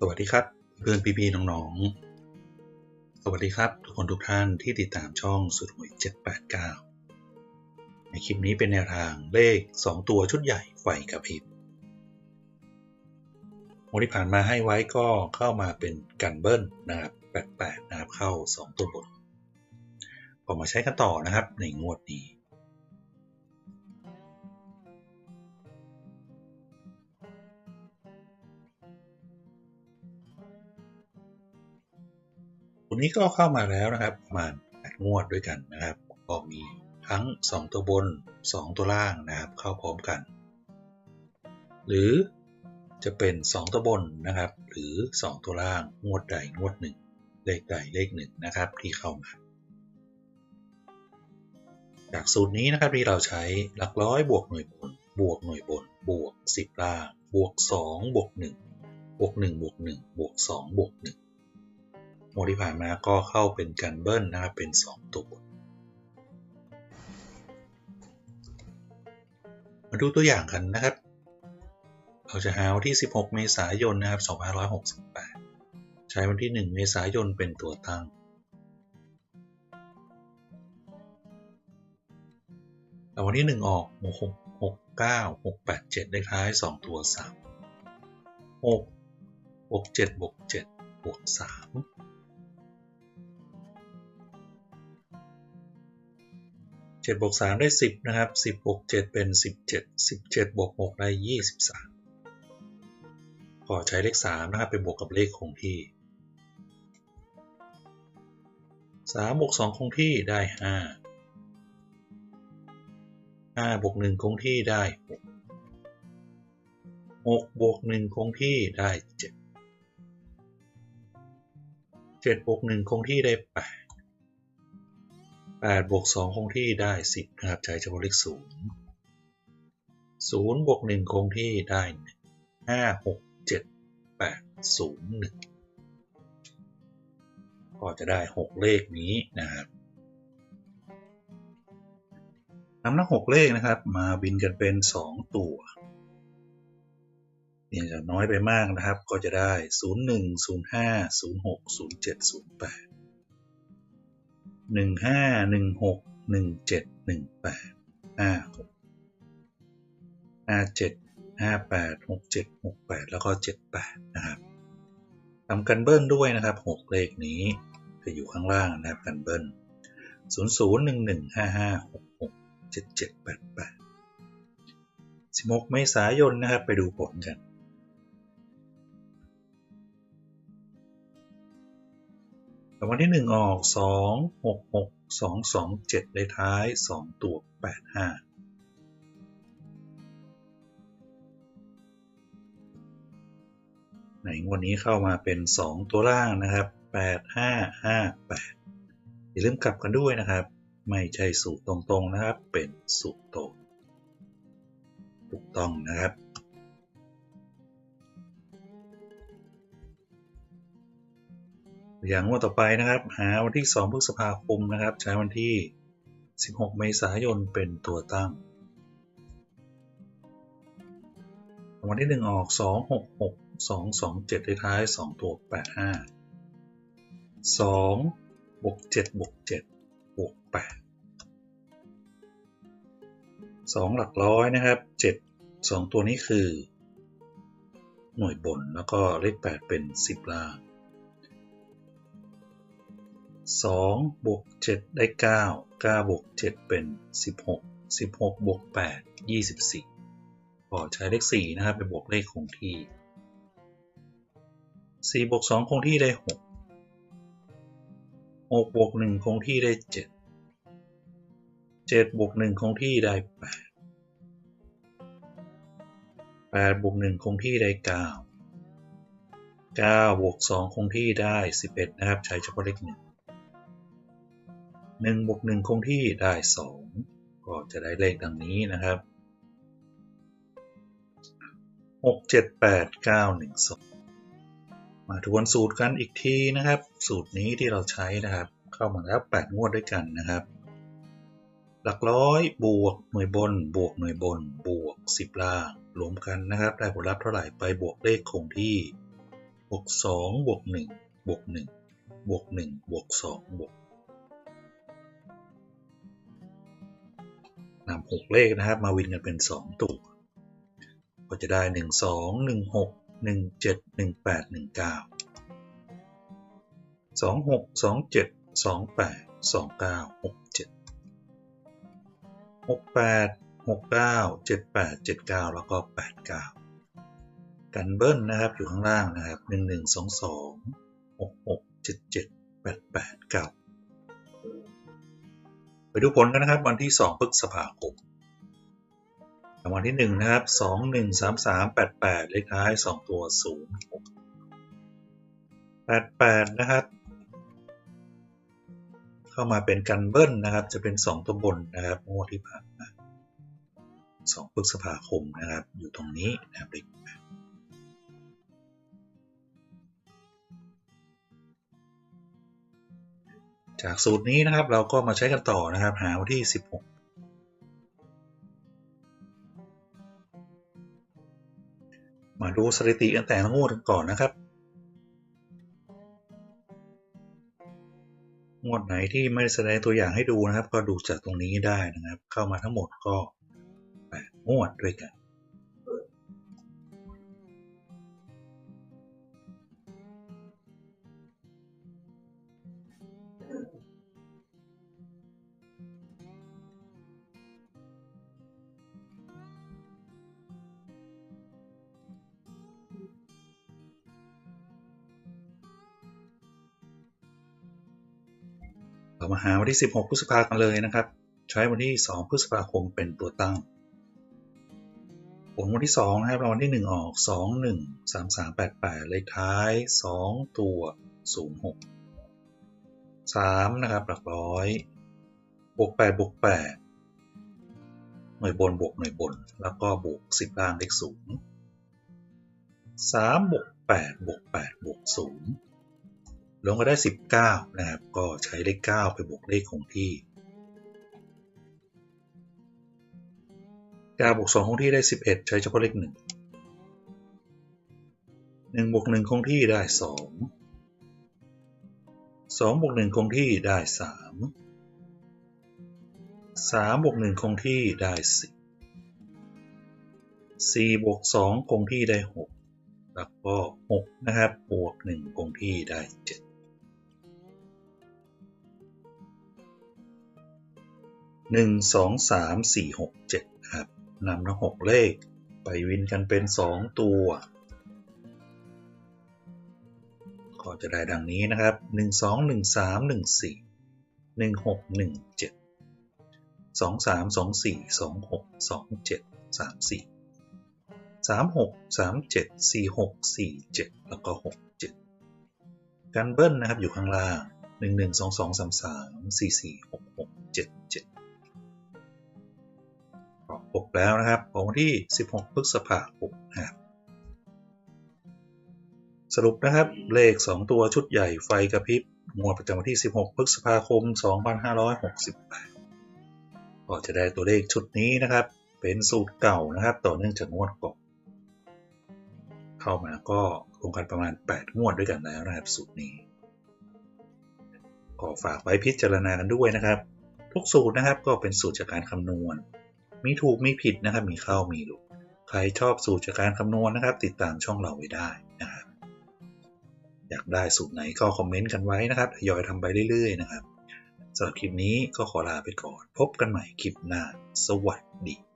สวัสดีครับ เพื่อนพี่ๆน้องๆ สวัสดีครับทุกคนทุกท่านที่ติดตามช่องสุดหวย789 ในคลิปนี้เป็นแนวทางเลข 2 ตัวชุดใหญ่ไฟกระพริบงวดที่ผ่านมาให้ไว้ก็เข้ามาเป็นกันเบิ้ลนะครับ88นะครับเข้า 2 ตัวบนพอมาใช้กันต่อนะครับในงวดนี้ วันนี้ก็เข้ามาแล้วนะครับ ประมาณ8งวดด้วยกันนะครับ ก็มีทั้ง 2 ตัวบน 2 ตัวล่างนะครับ เข้าพร้อมกัน หรือจะเป็น 2 ตัวบนนะครับ หรือ 2 ตัวล่างงวดใดงวดหนึ่งเลขใดเลขหนึ่งนะครับที่เข้ามา จากสูตรนี้นะครับที่เราใช้หลักร้อยบวกหน่วยบนบวกหน่วยบนบวก 10 ล่าง บวก 2 บวก 1 บวก 1 บวก 1 บวก 2 บวก 1 โมดที่ผ่านมาก็เข้าเป็นกันเบิ้ลนะครับเป็น 2 ตัว มาดูตัวอย่างกันนะครับ เราจะหาวันที่ 16 เมษายนนะครับ2568 ใช้วันที่ 1 เมษายนเป็นตัวตั้งแล้ววันที่ 1 ออก 6 6 9 6 8 7เลขท้าย 2 ตัว 3 6บวก7บวก7บวก3 7บวก3ได้ 10 นะครับ 10บวก7เป็น 17 17บวก6ได้ 23 ขอใช้เลข 3 นะครับเป็นบวกกับเลขคงที่3บวก2คงที่ได้ 5 5บวก1คงที่ได้ 6 6บวก1คงที่ได้ 7 7บวก1คงที่ได้ 8 8บวก2คงที่ได้ 10นะครับใช้เฉพาะเลข0 0บวก1คงที่ได้ 5 6 7 8 0 1 ก็จะได้ 6 เลขนี้นะครับนำทั้ง6เลขนะครับ มาบินกันเป็น 2 ตัวเนี่ยจะน้อยไปมากนะครับ ก็จะได้ 01 05 06 07 08 หนึ่งห้าหนึ่งหกหนึ่งเจ็ดหนึ่งแปดห้าหกห้าเจ็ดห้าแปดหกเจ็ดหกแปดแล้วก็เจ็ดแปดนะครับทำกันเบิ้ลด้วยนะครับหกเลขนี้จะอยู่ข้างล่างนะครับกันเบิ้ลศูนย์ศูนย์หนึ่งหนึ่งห้าห้าหกหกเจ็ดเจ็ดแปดแปดสิบหกเมษายนนะครับไปดูผลกัน รางวัลที่หนึ่งออกสองหกหกสองสองเจ็ดเลขท้ายสองตัวแปดห้าในงวดนี้เข้ามาเป็นสองตัวล่างนะครับแปดห้าห้าแปดอย่าลืมกลับกันด้วยนะครับ ไม่ใช่สูตรตรงๆนะครับ เป็นสูตรตรงถูกต้องนะครับ อย่างงวดต่อไปนะครับ หาวันที่ 2 พฤษภาคมนะครับ ใช้วันที่ 16 เมษายนเป็นตัวตั้ง วันที่ 1 ออก 2 6 6 2 2 7ท้าย 2 ตัว 85สองบวกเจ็ดบวกเจ็ดบวกแปดสองหลักร้อยนะครับเจ็ดสองตัวนี้คือ หน่วยบนแล้วก็เลขแปดเป็นสิบล่าง สองบวกเจ็ดได้เก้าเก้าบวกเจ็ดเป็นสิบหกสิบหกบวกแปดยี่สิบสี่พอใช้เลขสี่นะครับไปบวกเลขคงที่สี่บวกสองคงที่ได้หกหกบวกหนึ่งคงที่ได้เจ็ดเจ็ดบวกหนึ่งคงที่ได้แปดแปดบวกหนึ่งคงที่ได้เก้าเก้าบวกสองคงที่ได้สิบเอ็ดนะครับ ใช้เฉพาะเลขห นึ่งหนึ่งบวกหนึ่งคงที่ได้สองก็จะได้เลขดังนี้นะครับหกเจ็ดแปดเก้าหนึ่งสองมาทวนสูตรกันอีกทีนะครับ สูตรนี้ที่เราใช้นะครับ เข้ามาแล้วแปดงวดด้วยกันนะครับ หลักร้อยบวกหน่วยบน บวกหน่วยบน บวกสิบล่างรวมกันนะครับ ได้ผลลัพธ์เท่าไหร่ไปบวกเลขคงที่บวกสองบวกหนึ่งบวกหนึ่งบวกหนึ่งบวกสองบวก นำหกเลขนะครับ มาวินกันเป็น 2 ตัว ก็จะได้ 1 2 1 6 1 7 1 8 1 9 2 6 2 7 2 8 2 9 6 7 6 8 6 9 7 8 7 9 แล้วก็ 8 9 กันเบิ้ลนะครับอยู่ข้างล่างนะครับ 1 1 2 2 6 6 7 7 8 8 9 ไปดูผลกันนะครับ วันที่สองพฤษภาคมรางวัลที่หนึ่งนะครับสองหนึ่งสามสามแปดแปดเลขท้ายสองตัวศูนย์หกแปดแปดนะครับ เข้ามาเป็นกันเบิ้ลนะครับ จะเป็นสองตัวบนนะครับงวดที่ผ่านมาสองพฤษภาคมนะครับ อยู่ตรงนี้นะครับเลข จากสูตรนี้นะครับเราก็มาใช้กันต่อนะครับ หาวันที่ 16มาดูสถิติกันแต่ละงวดกันก่อนนะครับ งวดไหนที่ไม่แสดงตัวอย่างให้ดูนะครับ ก็ดูจากตรงนี้ได้นะครับ เข้ามาทั้งหมดก็8งวดด้วยกัน เรามาหาวันที่ 16 พฤษภาคมเลยนะครับ ใช้วันที่ 2 พฤษภาคมเป็นตัวตั้ง ผลวันที่2นะครับรางวัลที่ 1 ออก 2 1 3 3 8 8 เลขท้าย 2 ตัว 06 3 นะครับ หลักร้อยบวก8บวก8หน่วยบนบวกหน่วยบน แล้วก็บวก 10 ล่างเลข0 3บวก8บวก8บวก0 ลงก็ได้ 19 นะครับ ก็ใช้เลข 9 ไปบวกเลขคงที่9บวก2คงที่ได้ 11 ใช้เฉพาะเลข 1 1บวก1คงที่ได้ 2 2บวก1คงที่ได้ 3 3บวก1คงที่ได้4 4บวก2คงที่ได้ 6 แล้วก็ 6 นะครับ บวก 1 คงที่ได้ 7 หนึ่งสองสามสี่หกเจ็ดครับนำทั้งหกเลข ไปวินกันเป็นสองตัว ก็จะได้ดังนี้นะครับหนึ่งสองหนึ่งสามหนึ่งสี่หนึ่งหกหนึ่งเจ็ดสองสามสองสี่สองหกสองเจ็ดสามสี่สามหกสามเจ็ดสี่หกสี่เจ็ดแล้วก็หกเจ็ดกันเบิ้ลนะครับอยู่ข้างล่างหนึ่งหนึ่งสองสอง สามสามสี่สี่หกหกเจ็ดเจ็ดปกแล้วนะครับ ของวันที่ 16 พฤษภาคมนะครับสรุปนะครับเลข 2 ตัวชุดใหญ่ไฟกระพริบงวดประจำวันที่ 16 พฤษภาคม 2568ก็จะได้ตัวเลขชุดนี้นะครับ เป็นสูตรเก่านะครับ ต่อเนื่องจากงวดก่อนเข้ามาก็รวมกันประมาณ 8 งวดด้วยกันแล้วนะครับสูตรนี้ก็ฝากไว้พิจารณากันด้วยนะครับ ทุกสูตรนะครับก็เป็นสูตรจากการคำนวณ มีถูกมีผิดนะครับ มีเข้ามีหลุด ใครชอบสูตรจากการคำนวณนะครับ ติดตามช่องเราไว้ได้นะครับ อยากได้สูตรไหนก็คอมเมนต์กันไว้นะครับทยอยทำไปเรื่อยๆนะครับสำหรับคลิปนี้ก็ขอลาไปก่อน พบกันใหม่คลิปหน้า สวัสดี